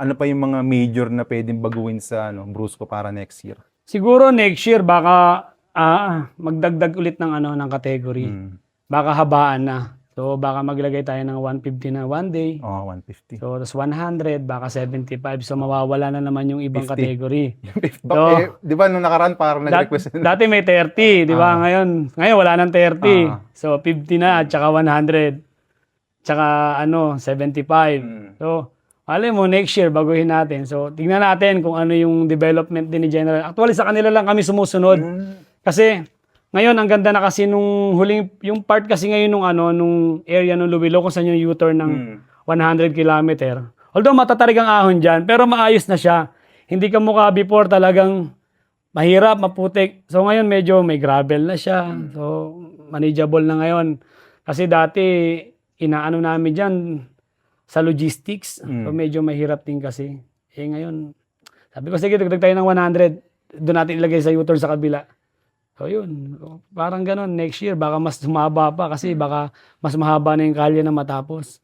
ano pa yung mga major na pwedeng baguhin sa ano, Brusco para next year? Siguro next year baka ah, magdagdag ulit ng ano ng category. Mm. Baka habaan na. So baka maglagay tayo ng 150 na one day. Oh, 150. So tapos 100, baka 75. So mawawala na naman yung ibang 50. category. So, eh, di ba nung nakaraan parang Dat- nag-request dati may 30, di ba? Ah. Ngayon, ngayon wala nang 30. Ah. So 50 na at saka 100. Tsaka ano, 75. Mm. So, alam mo, next year, baguhin natin. So, tingnan natin kung ano yung development din ni General. Actually, sa kanila lang kami sumusunod. Mm. Kasi, ngayon, ang ganda na kasi nung huling, yung part kasi ngayon nung ano, nung area ng Lubilo, kung saan yung U-turn ng Mm. 100 kilometer. Although matatarig ang ahon dyan, pero maayos na siya. Hindi ka mukha before talagang mahirap, maputik. So ngayon medyo may gravel na siya. So manageable na ngayon. Kasi dati inaano namin dyan sa logistics. So medyo mahirap din kasi. Eh ngayon, sabi ko sige, dagdag tayo ng 100. Doon natin ilagay sa U-turn sa kabila. So yun, parang ganun. Next year, baka mas sumaba pa kasi baka mas mahaba na yung kalye na matapos.